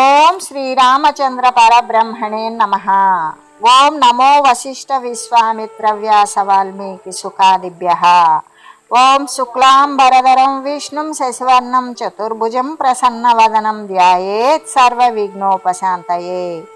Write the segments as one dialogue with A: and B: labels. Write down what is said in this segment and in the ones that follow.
A: ఓం శ్రీరామచంద్ర పరబ్రహ్మణే నమ ఓం నమో వశిష్ఠ విశ్వామిత్ర వ్యాస వాల్మీకి సుఖాదిభ్య ఓం శుక్లాం వరదరం విష్ణుం శశివర్ణం చతుర్భుజం ప్రసన్నవదనం ధ్యాయేత్ సర్వ విఘ్నోపశాంతయే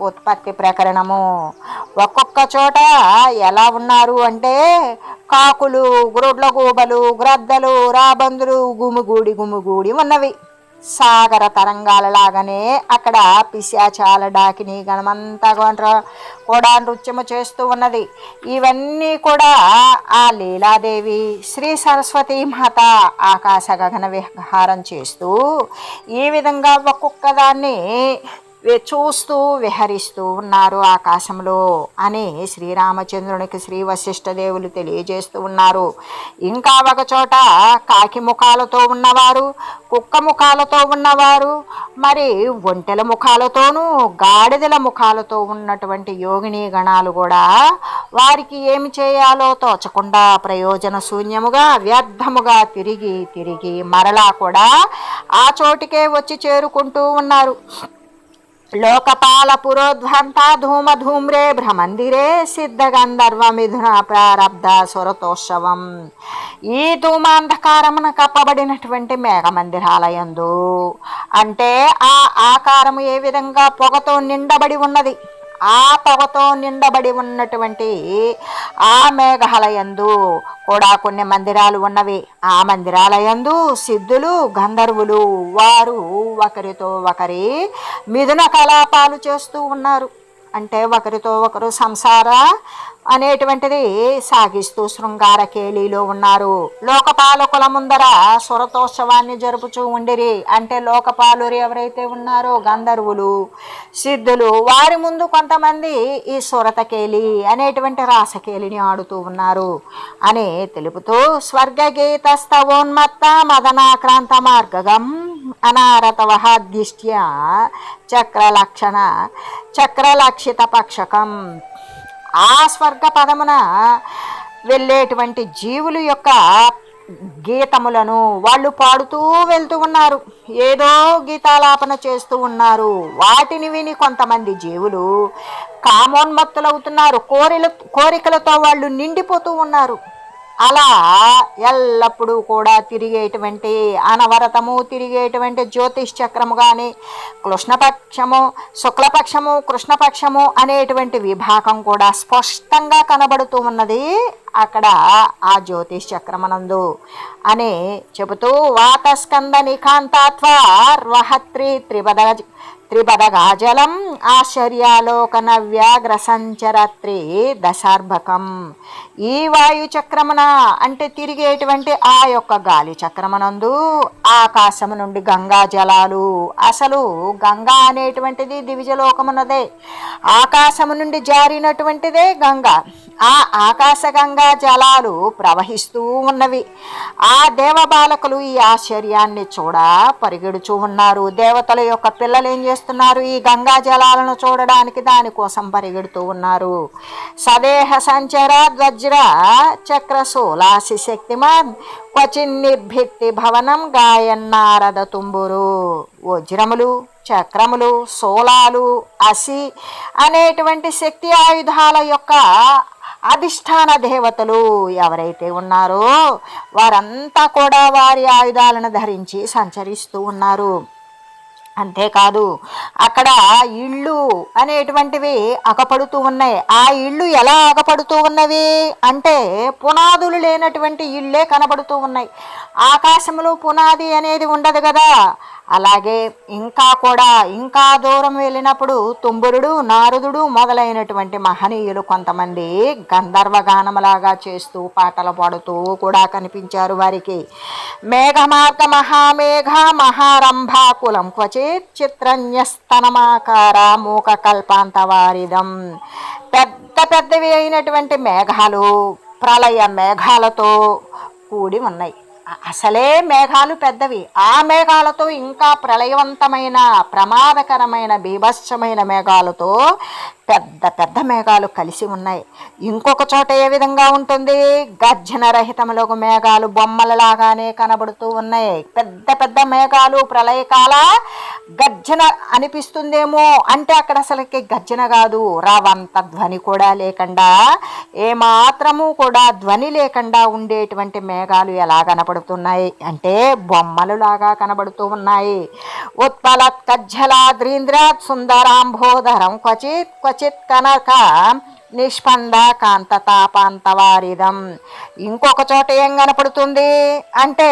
A: ఉత్పత్తి ప్రకరణము. ఒక్కొక్క చోట ఎలా ఉన్నారు అంటే కాకులు గ్రోడ్ల గూబలు గ్రద్దలు రాబందులు గుమిగూడి గుమిగూడి ఉన్నవి. సాగర తరంగాలలాగానే అక్కడ పిశాచాల డాకిని గణమంతా కూడా నృత్యము చేస్తూ ఉన్నది. ఇవన్నీ కూడా ఆ లీలాదేవి శ్రీ సరస్వతి మాత ఆకాశ గగన విహారం చేస్తూ ఈ విధంగా ఒక్కొక్క దాన్ని చూస్తూ విహరిస్తూ ఉన్నారు ఆకాశంలో అని శ్రీరామచంద్రునికి శ్రీ వశిష్ఠ దేవులు తెలియజేస్తూ ఉన్నారు. ఇంకా ఒకచోట కాకి ముఖాలతో ఉన్నవారు కుక్క ముఖాలతో ఉన్నవారు మరి ఒంటెల ముఖాలతోనూ గాడిదల ముఖాలతో ఉన్నటువంటి యోగిని గణాలు కూడా వారికి ఏమి చేయాలో తోచకుండా ప్రయోజన శూన్యముగా వ్యర్థముగా తిరిగి తిరిగి మరలా కూడా ఆ చోటికే వచ్చి చేరుకుంటూ ఉన్నారు. లోకపాల పురోధ్వంత ధూమ భ్రమందిరే సిద్ధ గంధర్వ మిథున ప్రారబ్ధ సురతోత్సవం ఈ ధూమాంధకారమున కప్పబడినటువంటి మేఘమందిరాలయందు. అంటే ఆ ఆకారము ఏ విధంగా పొగతో నిండబడి ఉన్నది? ఆ పొగతో నిండబడి ఉన్నటువంటి ఆ మేఘాలయందు కూడా కొన్ని మందిరాలు ఉన్నవి. ఆ మందిరాలయందు సిద్ధులు గంధర్వులు వారు ఒకరితో ఒకరి మిథున కలాపాలు చేస్తూ ఉన్నారు. అంటే ఒకరితో ఒకరు సంసార అనేటువంటిది సాగిస్తూ శృంగార కేళీలో ఉన్నారు. లోకపాలకుల ముందర సురతోత్సవాన్ని జరుపుచూ ఉండిరి. అంటే లోకపాలురు ఎవరైతే ఉన్నారో గంధర్వులు సిద్ధులు వారి ముందు కొంతమంది ఈ సురత కేలి అనేటువంటి రాసకేలిని ఆడుతూ ఉన్నారు అని తెలుపుతూ స్వర్గగీతస్తవోన్మత్త మదనాక్రాంత మార్గగం అనారతవహాద్దిష్ట్య చక్రలక్షణ చక్రలక్షిత పక్షకం ఆ స్వర్గ పదమున వెళ్ళేటువంటి జీవుల యొక్క గీతములను వాళ్ళు పాడుతూ వెళ్తూ ఉన్నారు. ఏదో గీతాలాపన చేస్తూ ఉన్నారు. వాటిని విని కొంతమంది జీవులు కామోన్మత్తులవుతున్నారు. కోరిల కోరికలతో వాళ్ళు నిండిపోతూ ఉన్నారు. అలా ఎల్లప్పుడూ కూడా తిరిగేటువంటి అనవరతము తిరిగేటువంటి జ్యోతిష్ చక్రము కానీ కృష్ణపక్షము శుక్లపక్షము కృష్ణపక్షము అనేటువంటి విభాగం కూడా స్పష్టంగా కనబడుతూ ఉన్నది. అక్కడ ఆ జ్యోతిష్ చక్రమనందు అని చెబుతూ వాతస్కంద నికాంతాత్వ త్రిపద త్రిపదగాజలం ఆశ్చర్యాలోకన వ్యాఘ్ర సంచరత్రి దశార్భకం. ఈ వాయు చక్రమన అంటే తిరిగేటువంటి ఆ యొక్క గాలి చక్రమనందు ఆకాశము నుండి గంగా జలాలు. అసలు గంగా అనేటువంటిది దివిజలోకమున్నదే ఆకాశము నుండి జారినటువంటిదే గంగా. ఆ ఆకాశగంగా జలాలు ప్రవహిస్తూ ఉన్నవి. ఆ దేవబాలకులు ఈ ఆశ్చర్యాన్ని చూడ పరిగెడుచూ ఉన్నారు. దేవతల యొక్క పిల్లలు ఏం చేస్తున్నారు? ఈ గంగా జలాలను చూడడానికి దానికోసం పరిగెడుతూ ఉన్నారు. సదేహ సంచర వజ్ర చక్ర సోలాసి శక్తిమాన్ క్వచిన్ నిర్భిత్తి భవనం గాయన్నారద తుంబురు. వజ్రములు చక్రములు సోలాలు అసి అనేటువంటి శక్తి ఆయుధాల యొక్క అధిష్టాన దేవతలు ఎవరైతే ఉన్నారో వారంతా కూడా వారి ఆయుధాలను ధరించి సంచరిస్తూ ఉన్నారు. అంతేకాదు అక్కడ ఇళ్ళు అనేటువంటివి అగపడుతూ ఉన్నాయి. ఆ ఇళ్ళు ఎలా అగపడుతూ ఉన్నవి అంటే పునాదులు లేనటువంటి ఇళ్ళే కనబడుతూ ఉన్నాయి. ఆకాశంలో పునాది అనేది ఉండదు కదా. అలాగే ఇంకా కూడా ఇంకా దూరం వెళ్ళినప్పుడు తుంబురుడు నారదుడు మొదలైనటువంటి మహనీయులు కొంతమంది గంధర్వ గానములాగా చేస్తూ పాటలు పాడుతూ కూడా కనిపించారు వారికి. మేఘమార్గ మహామేఘ మహారంభాకులం క్వచిత్ చిత్రన్యస్తనమాకార మూక కల్పాంత వారిదం పెద్ద పెద్దవి అయినటువంటి మేఘాలు ప్రళయ మేఘాలతో కూడి ఉన్నాయి. అసలే మేఘాలు పెద్దవి. ఆ మేఘాలతో ఇంకా ప్రళయవంతమైన ప్రమాదకరమైన బీభత్సమైన మేఘాలతో పెద్ద పెద్ద మేఘాలు కలిసి ఉన్నాయి. ఇంకొక చోట ఏ విధంగా ఉంటుంది? గర్జన రహితములకు మేఘాలు బొమ్మలలాగానే కనబడుతూ ఉన్నాయి. పెద్ద పెద్ద మేఘాలు ప్రళయకాల గర్జన అనిపిస్తుందేమో అంటే అక్కడ అసలుకి గర్జన కాదు. రావంత ధ్వని కూడా లేకుండా ఏమాత్రము కూడా ధ్వని లేకుండా ఉండేటువంటి మేఘాలు ఎలా కనబడుతున్నాయి? అంటే బొమ్మలు లాగా కనబడుతూ ఉన్నాయి. ఉత్పలత్ కజ్జలాద్రీంద్రాత్ సుందరాంభోధరం క్వచిత్ క్వచిత్ కనక నిష్పంద కాంతతాపాంతవారిదం ఇంకొక చోట ఏం కనపడుతుంది? అంటే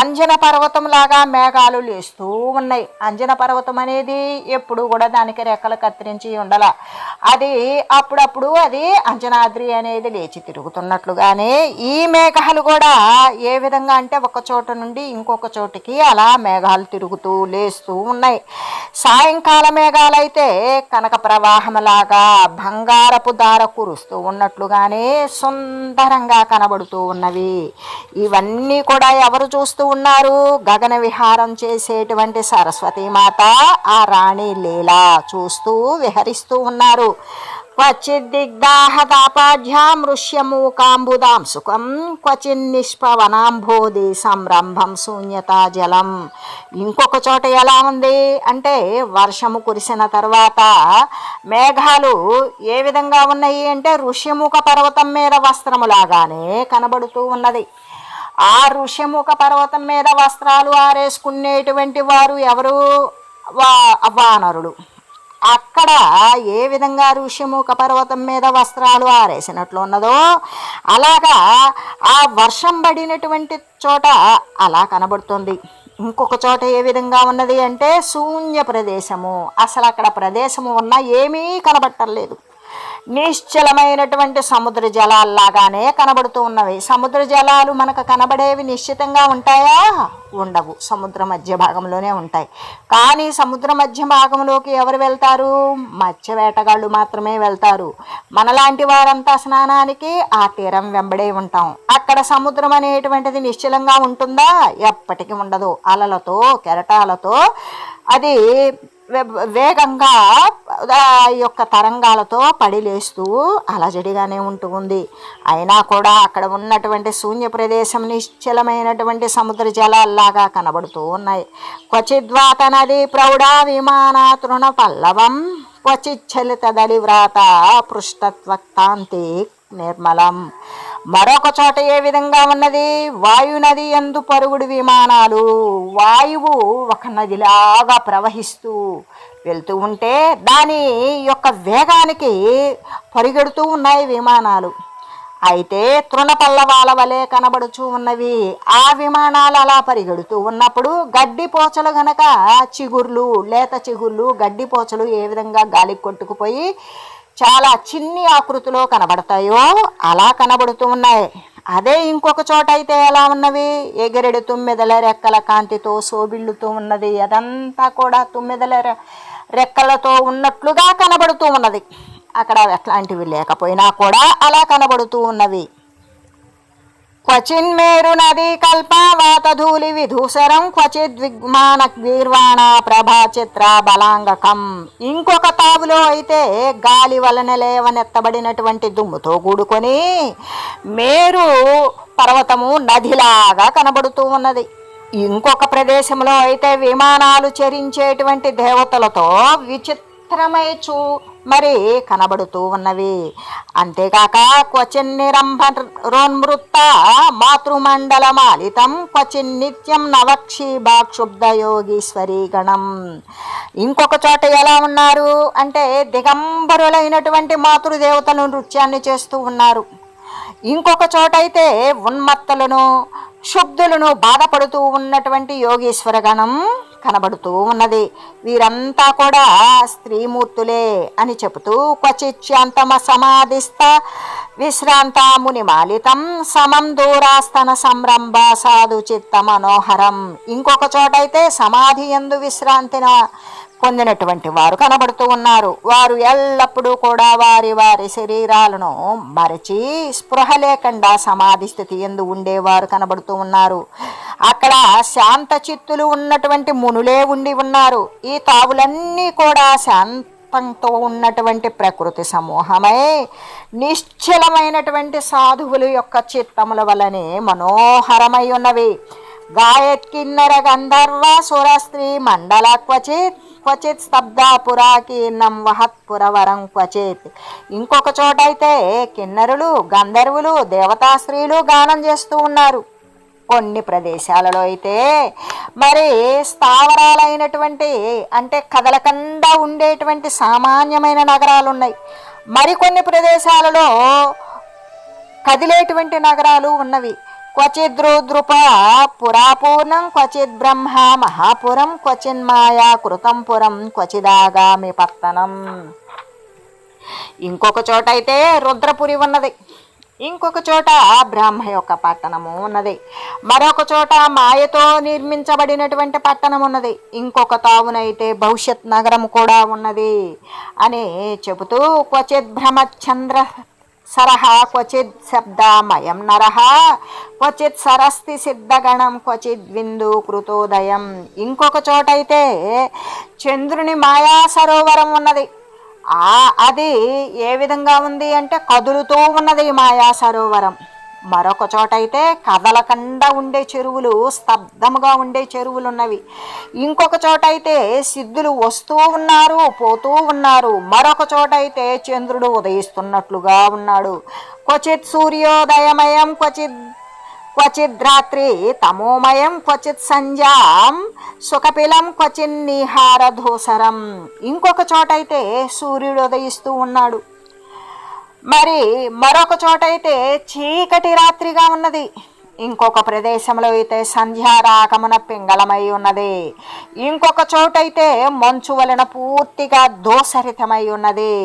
A: అంజన పర్వతం లాగా మేఘాలు లేస్తూ ఉన్నాయి. అంజన పర్వతం అనేది ఎప్పుడు కూడా దానికి రెక్కలు కత్తిరించి ఉండాల. అది అప్పుడప్పుడు అది అంజనాద్రి అనేది లేచి తిరుగుతున్నట్లుగానే ఈ మేఘాలు కూడా ఏ విధంగా అంటే ఒక చోట నుండి ఇంకొక చోటికి అలా మేఘాలు తిరుగుతూ లేస్తూ ఉన్నాయి. సాయంకాల మేఘాలైతే కనక ప్రవాహంలాగా బంగారపు దార కురుస్తూ ఉన్నట్లుగానే సుందరంగా కనబడుతూ ఉన్నవి. ఇవన్నీ కూడా ఎవరు చూస్తూ ఉన్నారు? గగన విహారం చేసేటువంటి సరస్వతీమాత ఆ రాణి లీలా చూస్తూ విహరిస్తూ ఉన్నారు. క్వచిద్దిగ్దాహతాపాఢ్యాం ఋష్యమూకాంబుదాం సుఖం క్వచిన్నిష్పవనాంబోధి సంరంభం శూన్యతా జలం ఇంకొక చోట ఎలా ఉంది అంటే వర్షము కురిసిన తర్వాత మేఘాలు ఏ విధంగా ఉన్నాయి అంటే ఋష్యముఖ పర్వతం మీద వస్త్రములాగానే కనబడుతూ ఉన్నది. ఆ ఋష్యముఖ పర్వతం మీద వస్త్రాలు ఆరేసుకునేటువంటి వారు ఎవరు? వా వానరుడు అక్కడ ఏ విధంగా ఋషిముఖ పర్వతం మీద వస్త్రాలు ఆరేసినట్లు ఉన్నదో అలాగా ఆ వర్షం పడినటువంటి చోట అలా కనబడుతుంది. ఇంకొక చోట ఏ విధంగా ఉన్నది అంటే శూన్య ప్రదేశము. అసలు అక్కడ ప్రదేశము ఉన్నా ఏమీ కనబట్టలేదు. నిశ్చలమైనటువంటి సముద్ర జలాల్లాగానే కనబడుతూ ఉన్నవి. సముద్ర జలాలు మనకు కనబడేవి నిశ్చితంగా ఉంటాయా? ఉండవు. సముద్ర మధ్య భాగంలోనే ఉంటాయి. కానీ సముద్ర మధ్య భాగంలోకి ఎవరు వెళ్తారు? మత్స్య వేటగాళ్ళు మాత్రమే వెళ్తారు. మనలాంటి వారంతా స్నానానికి ఆ తీరం వెంబడే ఉంటాం. అక్కడ సముద్రం అనేటువంటిది నిశ్చలంగా ఉంటుందా? ఎప్పటికీ ఉండదు. అలలతో కెరటాలతో అది వేగంగా ఈ యొక్క తరంగాలతో పడిలేస్తూ అలజడిగానే ఉంటుంది అయినా కూడా అక్కడ ఉన్నటువంటి శూన్య ప్రదేశం నిశ్చలమైనటువంటి సముద్ర జలాల్లాగా కనబడుతూ ఉన్నాయి. క్వచిద్వాత నది ప్రౌఢ విమానా తృణ పల్లవం క్వచిచ్చలిత దళివ్రాత పృష్ఠత్వక్తాంతి నిర్మలం. మరొక చోట ఏ విధంగా ఉన్నది? వాయు నది ఎందు పరుగుడు విమానాలు. వాయువు ఒక నదిలాగా ప్రవహిస్తూ వెళ్తూ ఉంటే దాని యొక్క వేగానికి పరిగెడుతూ ఉన్నాయి విమానాలు. అయితే తృణపల్లవాల వలె కనబడుచూ ఉన్నవి. ఆ విమానాలు అలా పరిగెడుతూ ఉన్నప్పుడు గడ్డి పోచలు గనక చిగుర్లు లేత చిగుర్లు గడ్డి పోచలు ఏ విధంగా గాలికి కొట్టుకుపోయి చాలా చిన్ని ఆకృతిలో కనబడతాయో అలా కనబడుతూ ఉన్నాయి అదే ఇంకొక చోట అయితే ఎలా ఉన్నవి? ఎగిరెడు తుమ్మెదల రెక్కల కాంతితో సోబిళ్ళుతూ ఉన్నది. అదంతా కూడా తుమ్మెదల రె- రెక్కలతో ఉన్నట్లుగా కనబడుతూ ఉన్నది. అక్కడ అట్లాంటివి లేకపోయినా కూడా అలా కనబడుతూ ఉన్నవి. క్వచిన్మేరు నదీ కల్పావాతధూళి విధూసరం క్వచిద్ విగ్మాన వీర్వాణ ప్రభా చిత్ర బలాంగకం ఇంకొక తావులో అయితే గాలి వలన లేవనెత్తబడినటువంటి దుమ్ముతో కూడుకొని మేరు పర్వతము నదిలాగా కనబడుతూ ఉన్నది. ఇంకొక ప్రదేశంలో అయితే విమానాలు చరించేటువంటి దేవతలతో విచిత్రమై చూ మరి కనబడుతూ ఉన్నవి. అంతేకాక క్వచిన్ నిరంభ రోన్మృత్త మాతృమండల మాలితం క్వచిన్ నిత్యం నవక్షీభాక్షుబ్ధ యోగీశ్వరి గణం ఇంకొక చోట ఎలా ఉన్నారు? అంటే దిగంబరులైనటువంటి మాతృదేవతలు నృత్యాన్ని చేస్తూ ఉన్నారు. ఇంకొక చోటైతే ఉన్మత్తలను క్షుబ్ధులను బాధపడుతూ ఉన్నటువంటి యోగేశ్వర గణం కనబడుతూ ఉన్నది. వీరంతా కూడా స్త్రీమూర్తులే అని చెబుతూ క్వచిత్యాంతమ సమాధిస్త విశ్రాంత మునిమాలితం సమం దూరాస్తన సంరంభ సాధు చిత్త మనోహరం. ఇంకొక చోటైతే సమాధి ఎందు విశ్రాంతిన పొందినటువంటి వారు కనబడుతూ ఉన్నారు. వారు ఎల్లప్పుడూ కూడా వారి వారి శరీరాలను మరచి స్పృహ లేకుండా సమాధి స్థితి ఎందు ఉండేవారు కనబడుతూ ఉన్నారు. అక్కడ శాంత చిత్తులు ఉన్నటువంటి మునులే ఉండి ఉన్నారు. ఈ తావులన్నీ కూడా శాంతంతో ఉన్నటువంటి ప్రకృతి సమూహమై. నిశ్చలమైనటువంటి సాధువుల యొక్క చిత్తముల వలనే మనోహరమై ఉన్నవి. గాయత్కిన్నర గంధర్వ సురస్త్రీ మండల క్వచిత్ క్వచిత్ స్తబ్దాపురాకీర్ణం వహత్పురవరం క్వచిత్. ఇంకొక చోట అయితే కిన్నరులు గంధర్వులు దేవతా స్త్రీలు గానం చేస్తూ ఉన్నారు. కొన్ని ప్రదేశాలలో అయితే మరి స్థావరాలైనటువంటి అంటే కదలకుండా ఉండేటువంటి సామాన్యమైన నగరాలు ఉన్నాయి మరికొన్ని ప్రదేశాలలో కదిలేటువంటి నగరాలు ఉన్నవి. క్వచిద్రుద్రుప పురాపూర్ణం క్వచిద్ బ్రహ్మ మహాపురం క్వచిన్ మాయా కృతం పురం క్వచిదాగామి పత్తనం ఇంకొక చోట అయితే రుద్రపురి ఉన్నది. ఇంకొక చోట బ్రహ్మ యొక్క పట్టణము ఉన్నది. మరొక చోట మాయతో నిర్మించబడినటువంటి పట్టణం ఉన్నది. ఇంకొక తావునైతే భవిష్యత్ నగరం కూడా ఉన్నది. అని చెబుతూ క్వచిత్ భ్రమచంద్ర సరహ క్వచిత్ శబ్దామయం నర క్వచిత్ సరస్తి సిద్ధగణం క్వచిత్ విందు కృతోదయం. ఇంకొక చోటైతే చంద్రుని మాయా సరోవరం ఉన్నది. ఆ అది ఏ విధంగా ఉంది అంటే కదులుతూ ఉన్నది మాయా సరోవరం. మరొక చోటైతే కదలకుండా ఉండే చెరువులు స్తబ్దముగా ఉండే చెరువులు ఉన్నవి ఇంకొక చోటైతే సిద్ధులు వస్తూ ఉన్నారు పోతూ ఉన్నారు. మరొక చోటైతే చంద్రుడు ఉదయిస్తున్నట్లుగా ఉన్నాడు. క్వచిత్ సూర్యోదయమయం క్వచిత్ క్వచిద్ రాత్రి తమోమయం క్వచిత్ సంధ్యాం సుఖపిలం క్వచిన్ నిహారధూసరం. ఇంకొక చోటైతే సూర్యుడు ఉదయిస్తూ ఉన్నాడు. మరి మరొక చోట అయితే చీకటి రాత్రిగా ఉన్నది. ఇంకొక ప్రదేశంలో అయితే సంధ్యారాగమున పింగళమై ఉన్నది. ఇంకొక చోటైతే మంచు వలన పూర్తిగా దోసరితమై ఉన్నది.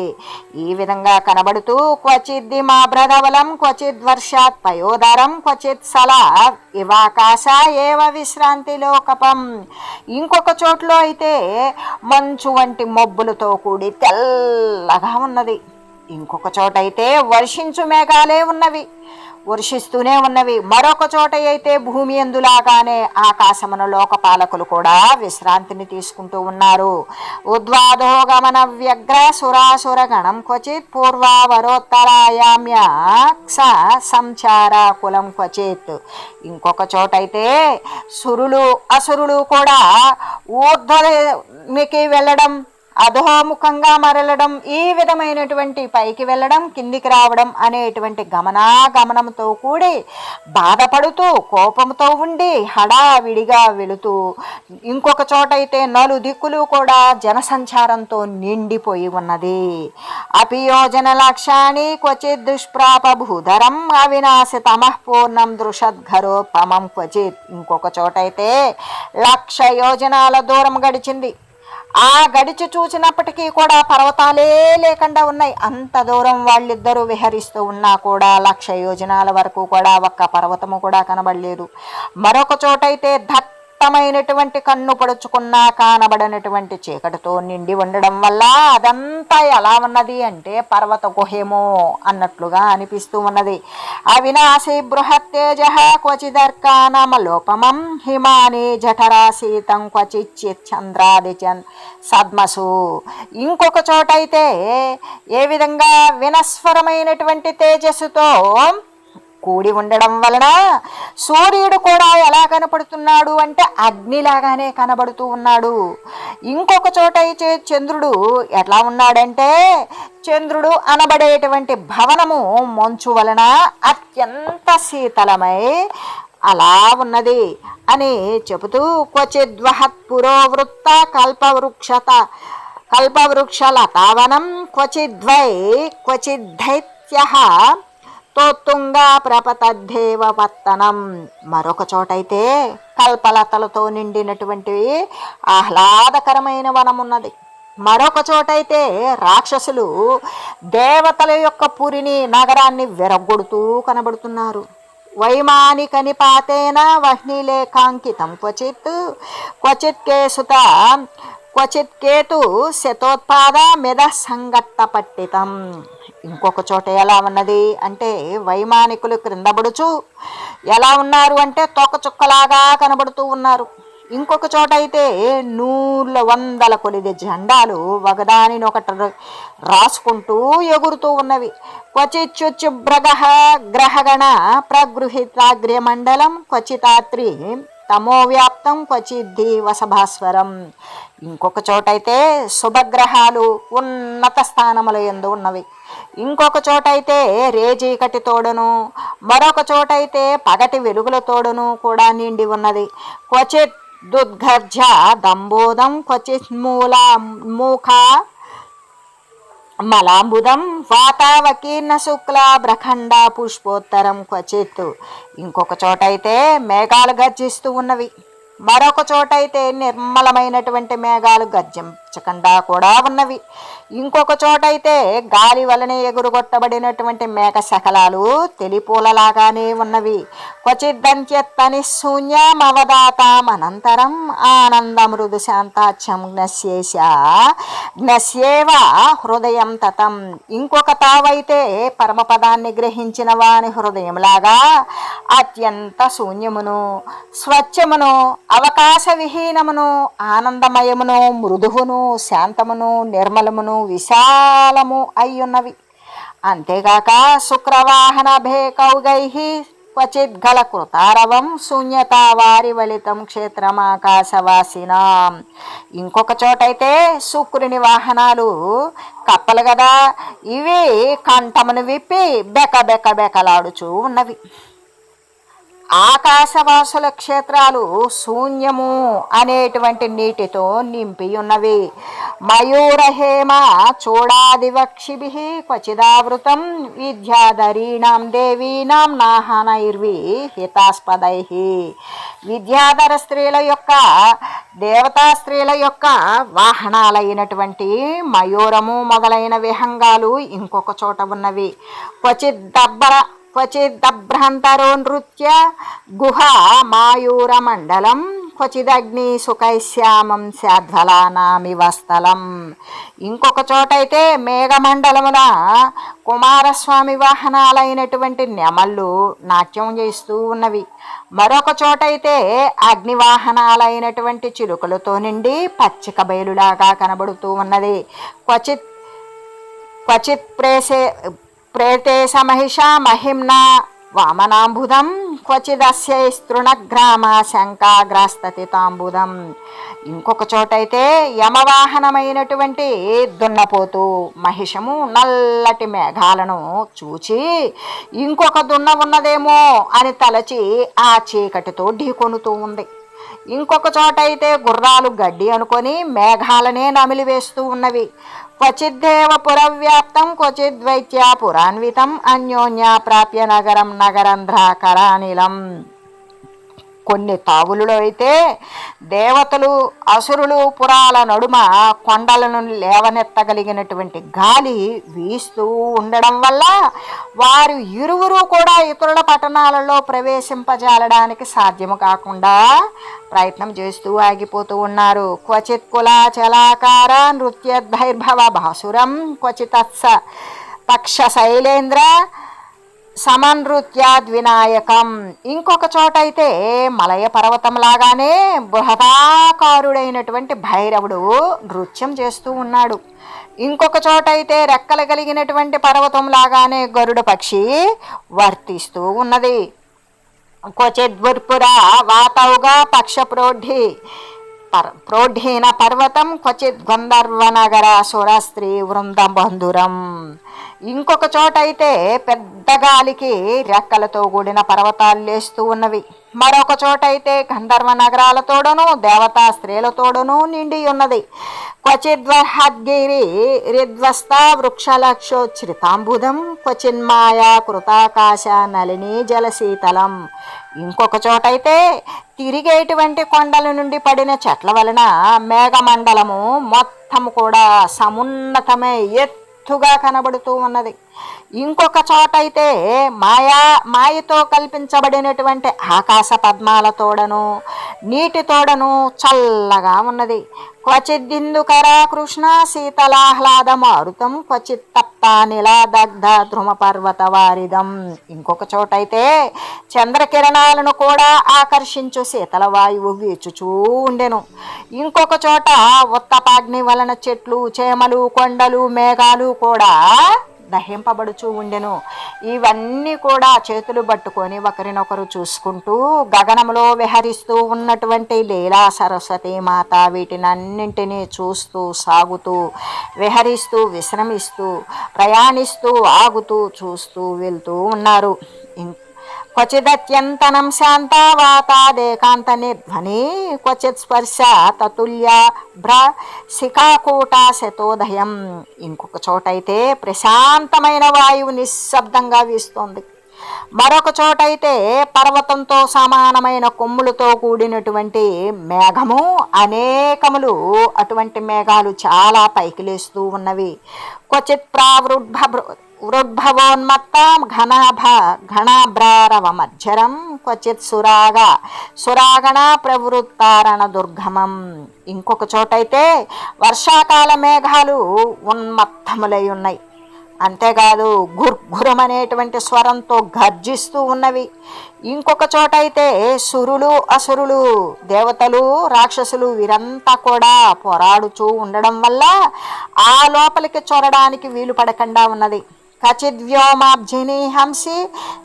A: ఈ విధంగా కనబడుతూ క్వచిద్ది మా బ్రదవలం క్వచిద్ వర్షాత్ పయోదరం క్వచిత్ సల ఇవాకాశ ఏవ విశ్రాంతి లోకపం. ఇంకొక చోట్లో అయితే మంచు వంటి మబ్బులతో కూడి తెల్లగా ఉన్నది. ఇంకొక చోట అయితే వర్షించు మేఘాలే ఉన్నవి వర్షిస్తూనే ఉన్నవి. మరొక చోట అయితే భూమి ఎందులాగానే ఆకాశమున లోకపాలకులు కూడా విశ్రాంతిని తీసుకుంటూ ఉన్నారు. ఉద్వాదోగమన వ్యగ్ర సురాసుర గణం క్వచిత్ పూర్వావరోత్తరాయామ్య సంచార కులం క్వచిత్. ఇంకొక చోట అయితే సురులు అసురులు కూడా ఊర్ధ్వకి వెళ్ళడం అధోముఖంగా మరలడం ఈ విధమైనటువంటి పైకి వెళ్ళడం కిందికి రావడం అనేటువంటి గమనాగమనంతో కూడి బాధపడుతూ కోపంతో ఉండి హడావిడిగా వెళుతూ ఇంకొక చోట అయితే నలు దిక్కులు కూడా జనసంచారంతో నిండిపోయి ఉన్నది. అపియోజన లక్ష్యాన్ని క్వచిత్ దుష్ప్రాప భూధరం అవినాశి తమఃపూర్ణం దృషద్ఘరోపమం క్వచిత్ ఇంకొక చోట అయితే లక్ష యోజనాల దూరం గడిచింది. ఆ గడిచి చూసినప్పటికీ కూడా పర్వతాలే లేకుండా ఉన్నాయి. అంత దూరం వాళ్ళిద్దరూ విహరిస్తూ ఉన్నా కూడా లక్ష యోజనాల వరకు కూడా ఒక్క పర్వతము కూడా కనబడలేదు. మరొక చోటైతే దట్టమైనటువంటి కన్ను పడుచుకున్నా కానబడనటువంటి చీకటితో నిండి ఉండడం వల్ల అదంతా ఎలా ఉన్నది అంటే పర్వత గుహేమో అన్నట్లుగా అనిపిస్తూ ఉన్నది. అవినాశి బృహత్తేజ క్వచిదర్కానమలోపమం హిమాని జఠరాశీతం క్వచిత్ చంద్రాది సద్మసు. ఇంకొక చోటైతే ఏ విధంగా వినస్వరమైనటువంటి తేజస్సుతో కూడి ఉండడం వలన సూర్యుడు కూడా ఎలా కనపడుతున్నాడు అంటే అగ్నిలాగానే కనబడుతూ ఉన్నాడు. ఇంకొక చోట అయితే చంద్రుడు ఎట్లా ఉన్నాడంటే చంద్రుడు అనబడేటువంటి భవనము మంచు వలన అత్యంత శీతలమై అలా ఉన్నది అని చెబుతూ క్వచిద్వహత్ పురోవృత్త కల్పవృక్షత కల్పవృక్షలతావనం క్వచిద్వై క్వచిద్ధైత్య తోత్తుంగా ప్రపతద్ధేవ వర్తనం మరొక చోటైతే కల్పలతలతో నిండినటువంటి ఆహ్లాదకరమైన వనం ఉన్నది మరొక చోటైతే రాక్షసులు దేవతల యొక్క పురిని నగరాన్ని విరగొడుతూ కనబడుతున్నారు. వైమానిక నిపాతేన వహ్నిలేఖాంకితం క్వచిత్ క్వచిత్ కేసుత క్వచిత్ కేతు శతోత్పాద మెద సంగత్త పట్టితం ఇంకొక చోట ఎలా ఉన్నది అంటే వైమానికులు క్రిందబడుచు ఎలా ఉన్నారు అంటే తోక చుక్కలాగా కనబడుతూ ఉన్నారు. ఇంకొక చోట అయితే నూర్ల వందల కొలిది జెండాలు ఒకదానినొకటి రాసుకుంటూ ఎగురుతూ ఉన్నవి. క్వచిచ్చుచ్చుభ్రగ గ్రహగణ ప్రగృహితాగ్ర్యమండలం క్వచితాత్రి తమోవ్యాప్తం క్వచిద్ధి వసభాస్వరం. ఇంకొక చోటైతే శుభగ్రహాలు ఉన్నత స్థానముల ఎందు ఉన్నవి. ఇంకొక చోటైతే రేజీకటి తోడును మరొక చోటైతే పగటి వెలుగుల తోడును కూడా నిండి ఉన్నది. క్వచిత్ దుద్గర్జ దంబోదం క్వచిత్ మూల మూఖ మలాంబుదం వాతావకీర్ణ శుక్ల బ్రఖండ పుష్పోత్తరం క్వచిత్. ఇంకొక చోట అయితే మేఘాలు గర్జిస్తూ ఉన్నవి మరొక చోటైతే నిర్మలమైనటువంటి మేఘాలు చకండా కూడా ఉన్నవి. ఇంకొక చోటైతే గాలి వలనే ఎగురుగొట్టబడినటువంటి మేక శకలాలు తెలిపూలలాగానే ఉన్నవి. క్వచిద్దంత్యత్తని శూన్యమవదాతామనంతరం ఆనంద మృదు శాంతాచ్యం జ్ఞస్యేష జ్ఞస్యేవ హృదయం తతం. ఇంకొక తావైతే పరమపదాన్ని గ్రహించిన వాని హృదయంలాగా అత్యంత శూన్యమును స్వచ్ఛమును అవకాశ విహీనమును ఆనందమయమును మృదువును శాంతమును నిర్మలమును విశాలము అయ్యున్నవి. అంతేగాక శుక్రవాహన భేకౌగై క్వచిద్గల కృతారవం శూన్యత వారి వలితం క్షేత్రమాకాశవాసినాం. ఇంకొక చోటైతే శుక్రుని వాహనాలు కప్పలు కదా ఇవి కంఠమును విప్పి బెక బెక బెకలాడుచూ ఉన్నవి. ఆకాశవాసుల క్షేత్రాలు శూన్యము అనేటువంటి నీటితో నింపి ఉన్నవి మయూరహేమ చూడాదివక్షిభి క్వచిదావృతం విద్యాధరీణాం దేవీనాం నాహనైర్వి హితాస్పదై. విద్యాధర స్త్రీల యొక్క దేవతా స్త్రీల యొక్క వాహనాలైనటువంటి మయూరము మొదలైన విహంగాలు ఇంకొక చోట ఉన్నవి. క్వచిద్దబ్బర క్వచిద్దభ్రంతరో నృత్య గుహ మాయూరమండలం క్వచిదగ్ని సుఖైశ్యామం శాధ్వలానామివ స్థలం ఇంకొక చోటైతే మేఘమండలమున కుమారస్వామి వాహనాలైనటువంటి నెమళ్ళు నాట్యం చేస్తూ ఉన్నవి. మరొక చోటైతే అగ్నివాహనాలైనటువంటి చిలుకలతో నిండి పచ్చిక బయలులాగా కనబడుతూ ఉన్నది. క్వచిత్ క్వచిత్ ప్రేసే ప్రేతే మహిష మహిమ్న వామనాంబుదం క్వచిదస్యై తృణగ్రామ శంకాగ్రాస్తతి తాంబుధం ఇంకొక చోటైతే యమవాహనమైనటువంటి దున్నపోతు మహిషము నల్లటి మేఘాలను చూచి ఇంకొక దున్న ఉన్నదేమో అని తలచి ఆ చీకటితో ఢీకొనుతూ ఉంది. ఇంకొక చోట అయితే గుర్రాలు గడ్డి అనుకొని మేఘాలనే నమిలివేస్తూ ఉన్నవి. క్వచిద్దేవ పురవ్యాప్తం క్వచిద్వైత్యా పురాన్వితం అన్యోన్యా ప్రాప్య నగరం నగరంధ్రాకరానిలం కొన్ని తావులలో అయితే దేవతలు అసురులు పురాల నడుమ కొండలను లేవనెత్తగలిగినటువంటి గాలి వీస్తూ ఉండడం వల్ల వారు ఇరువురు కూడా ఇతరుల పట్టణాలలో ప్రవేశింపజాలడానికి సాధ్యము కాకుండా ప్రయత్నం చేస్తూ ఆగిపోతూ ఉన్నారు. క్వచిత్ కులాచలాకార నృత్యద్భైర్భవ భాసురం క్వచితత్స తక్ష శైలేంద్ర సమనృత్యాద్ వినాయకం ఇంకొక చోటైతే మలయ పర్వతం లాగానే బృహదాకారుడైనటువంటి భైరవుడు నృత్యం చేస్తూ ఉన్నాడు. ఇంకొక చోటైతే రెక్కలు కలిగినటువంటి పర్వతం లాగానే గరుడ పక్షి వర్తిస్తూ ఉన్నది. క్వచిద్వుర్పుర వాతౌగా పక్షప్రోఢి. పర్ ప్రోఢీన పర్వతం క్వచిత్ గంధర్వనగర సురస్త్రీ వృందం బంధురం ఇంకొక చోట అయితే పెద్ద గాలికి రెక్కలతో కూడిన పర్వతాలు లేస్తూ ఉన్నవి. మరొక చోట అయితే గంధర్వ నగరాలతోడను దేవతా స్త్రీలతోడను నిండి ఉన్నది. క్వచిద్వర్హద్గిరి రిద్వస్త వృక్షలక్షోచ్రితాంబుదం క్వచిన్మాయా కృతాకాశ నలిని జలశీతలం. ఇంకొక చోటైతే తిరిగేటువంటి కొండల నుండి పడిన చెట్ల వలన మేఘమండలము మొత్తం కూడా సమున్నతమై ఎత్తుగా కనబడుతూ ఉన్నది. ఇంకొక చోట అయితే మాయా మాయతో కల్పించబడినటువంటి ఆకాశ పద్మాల తోడను నీటి తోడను చల్లగా ఉన్నది. క్వచిద్దిందుకర కృష్ణ శీతలాహ్లాద మారుతం క్వచిత్ తప్త నిలాదగ్ధ ధ్రుమ పర్వత వారిదం. ఇంకొక చోట అయితే చంద్రకిరణాలను కూడా ఆకర్షించు శీతల వాయువు వీచుచూ ఉండెను. ఇంకొక చోట ఉత్తపాగ్ని వలన చెట్లు చేమలు కొండలు మేఘాలు కూడా దహింపబడుచూ ఉండెను. ఇవన్నీ కూడా చేతులు పట్టుకొని ఒకరినొకరు చూసుకుంటూ గగనంలో విహరిస్తూ ఉన్నటువంటి లీలా సరస్వతి మాత వీటినన్నింటినీ చూస్తూ సాగుతూ విహరిస్తూ విశ్రమిస్తూ ప్రయాణిస్తూ ఆగుతూ చూస్తూ వెళ్తూ ఉన్నారు. ఇం- క్వచిదత్యంతనం శాంతావాతాదేకాంత నిధ్వని క్వచిత్ స్పర్శ తతుల్య భ్ర శిఖాకూట శతోదయం ఇంకొక చోటైతే ప్రశాంతమైన వాయువు నిశ్శబ్దంగా వీస్తోంది. మరొక చోటైతే పర్వతంతో సమానమైన కొమ్ములతో కూడినటువంటి మేఘము అనేకములు అటువంటి మేఘాలు చాలా పైకి లేస్తూ ఉన్నవి. క్వచిత్ ప్రావృద్ధ వృద్భవోన్మత్త ఘనాభ ఘనాభ్రారవ మధ్యరం క్వచిత్ సురాగ సురాగణ ప్రవృత్తారణ దుర్గమం. ఇంకొక చోటైతే వర్షాకాల మేఘాలు ఉన్మత్తములై ఉన్నాయి. అంతేకాదు గుర్ఘురమనేటువంటి స్వరంతో గర్జిస్తూ ఉన్నవి. ఇంకొక చోట అయితే సురులు అసురులు దేవతలు రాక్షసులు వీరంతా కూడా పోరాడుచూ ఉండడం వల్ల ఆ లోపలికి చొరడానికి వీలు పడకుండా ఉన్నది. కచిద్వ్యోమాబ్జిని హంసి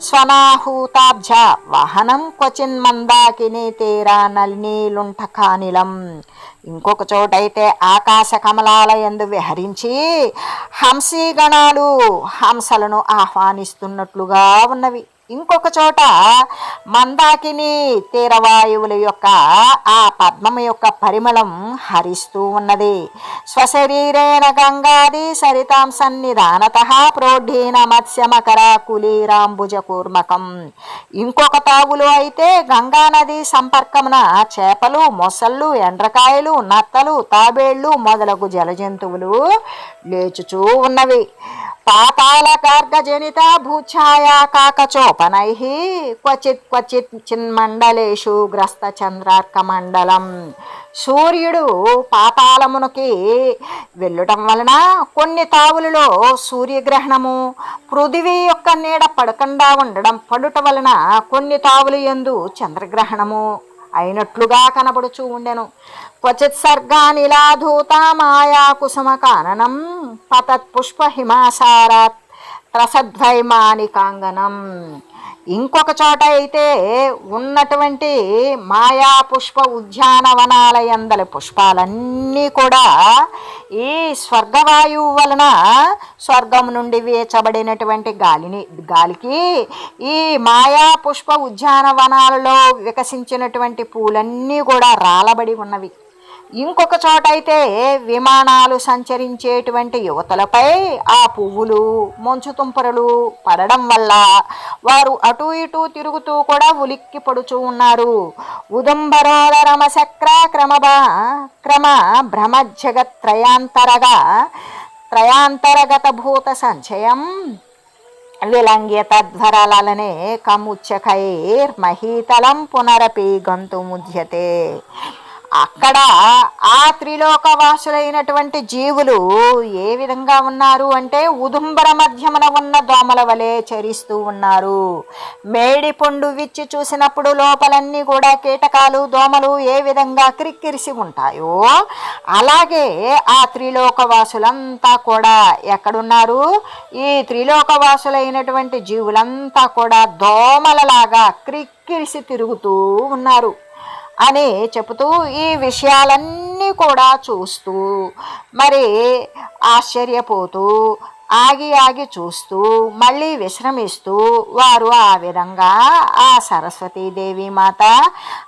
A: స్వనాహూతాబ్జ వాహనం క్వచిన్ మందాకిని తీరా నలినీలుంఠకానిలం. ఇంకొక చోటైతే ఆకాశ కమలాల ఎందు విహరించి హంసీగణాలు హంసలను ఆహ్వానిస్తున్నట్లుగా ఉన్నవి. ఇంకొక చోట మందాకిని తీరవాయువుల యొక్క ఆ పద్మము యొక్క పరిమళం హరిస్తూ ఉన్నది. స్వశరీరేణ గంగాది సరితాం సన్నిధానత ప్రోఢీన మత్స్యమకర కులీరాంబుజ కూర్మకం ఇంకొక తావులో అయితే గంగా నది సంపర్కమున చేపలు మొసళ్ళు ఎండ్రకాయలు నత్తలు తాబేళ్ళు మొదలగు జలజంతువులు లేచుచూ ఉన్నవి. పాతాళ గార్గజనిత భూఛాయా కాకచోపనై క్వచిత్ క్వచిత్ చిన్మండలేషు గ్రస్త చంద్రార్క మండలం సూర్యుడు పాతాళమునకి వెళ్ళటం వలన కొన్ని తావులలో సూర్యగ్రహణము పృథివీ యొక్క నీడ పడకుండా ఉండడం పడుట వలన కొన్ని తావులు ఎందు చంద్రగ్రహణము అయినట్లుగా కనబడుచూ ఉండెను. క్వచిత్ సర్గానిలాధూత మాయా కుసుమ కాననం పతత్ పుష్ప హిమాసారాత్ రసద్వైమానికాంగనం ఇంకొక చోట అయితే ఉన్నటువంటి మాయా పుష్ప ఉద్యానవనాలయందలి పుష్పాలన్నీ కూడా ఈ స్వర్గవాయువు వలన స్వర్గం నుండి వేచబడినటువంటి గాలిని గాలికి ఈ మాయా పుష్ప ఉద్యానవనాలలో వికసించినటువంటి పూలన్నీ కూడా రాలబడి ఉన్నవి. ఇంకొక చోట అయితే విమానాలు సంచరించేటువంటి యువతలపై ఆ పువ్వులు మంచు తుంపరలు పడడం వల్ల వారు అటు ఇటు తిరుగుతూ కూడా ఉలిక్కి పడుచూ ఉన్నారు. ఉదంబరోల రమశక్ర క్రమబ క్రమ భ్రమ జగత్రయాంతరగా త్రయాంతరగత భూత సంచయం విలంగ్య తద్వరాలనే కముచ్చకైర్ మహీతలం పునరపి గంతుముద్యతే అక్కడ ఆ త్రిలోకవాసులైనటువంటి జీవులు ఏ విధంగా ఉన్నారు అంటే ఉదుంబర మధ్యమున ఉన్న దోమల వలె చరిస్తూ ఉన్నారు. మేడి పండు విచ్చి చూసినప్పుడు లోపలన్నీ కూడా కీటకాలు దోమలు ఏ విధంగా క్రిక్కిరిసి ఉంటాయో అలాగే ఆ త్రిలోకవాసులంతా కూడా ఎక్కడున్నారు? ఈ త్రిలోకవాసులైనటువంటి జీవులంతా కూడా దోమలలాగా క్రిక్కిరిసి తిరుగుతూ ఉన్నారు. అని చెబుతూ ఈ విషయాలన్నీ కూడా చూస్తూ మరి ఆశ్చర్యపోతూ ఆగి ఆగి చూస్తూ మళ్ళీ విశ్రమిస్తూ వారు ఆ విధంగా ఆ సరస్వతీదేవి మాత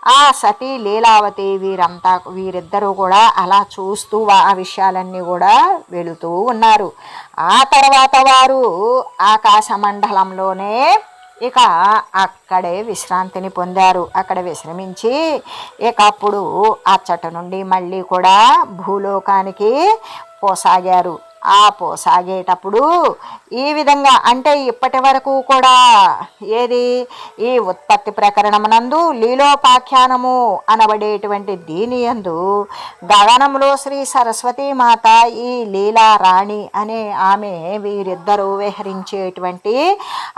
A: ఆ సతీ లీలావతి వీరంతా వీరిద్దరూ కూడా అలా చూస్తూ ఆ విషయాలన్నీ కూడా వెళుతూ ఉన్నారు. ఆ తర్వాత వారు ఆకాశ మండలంలోనే ఇక అక్కడే విశ్రాంతిని పొందారు. అక్కడ విశ్రమించి ఇక అప్పుడు అచ్చట నుండి మళ్ళీ కూడా భూలోకానికి పోసాగారు. పోసాగేటప్పుడు ఈ విధంగా అంటే ఇప్పటి వరకు కూడా ఏది? ఈ ఉత్పత్తి ప్రకరణమునందు లీలోపాఖ్యానము అనబడేటువంటి దీని యందు గగనంలో శ్రీ సరస్వతీ మాత ఈ లీలారాణి అనే ఆమె వీరిద్దరూ విహరించేటువంటి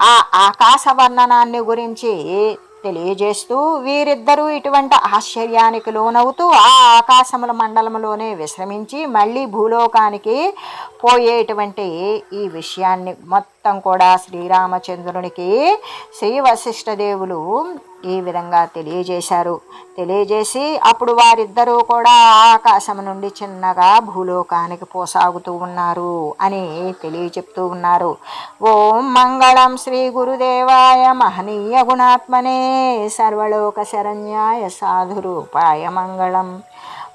A: ఆ ఆకాశ వర్ణనాన్ని గురించి తెలియజేస్తూ వీరిద్దరూ ఇటువంటి ఆశ్చర్యానికి లోనవుతూ ఆ ఆకాశముల మండలంలోనే విశ్రమించి మళ్ళీ భూలోకానికి పోయేటువంటి ఈ విషయాన్ని మొత్తం కూడా శ్రీరామచంద్రునికి శ్రీ వశిష్ఠదేవులు ఈ విధంగా తెలియజేశారు. తెలియజేసి అప్పుడు వారిద్దరూ కూడా ఆకాశం నుండి చిన్నగా భూలోకానికి పోసాగుతూ ఉన్నారు అని తెలియచెప్తూ ఉన్నారు. ఓం మంగళం శ్రీ గురుదేవాయ మహనీయ గుణాత్మనే సర్వలోక శరణ్యాయ సాధురూపాయ మంగళం.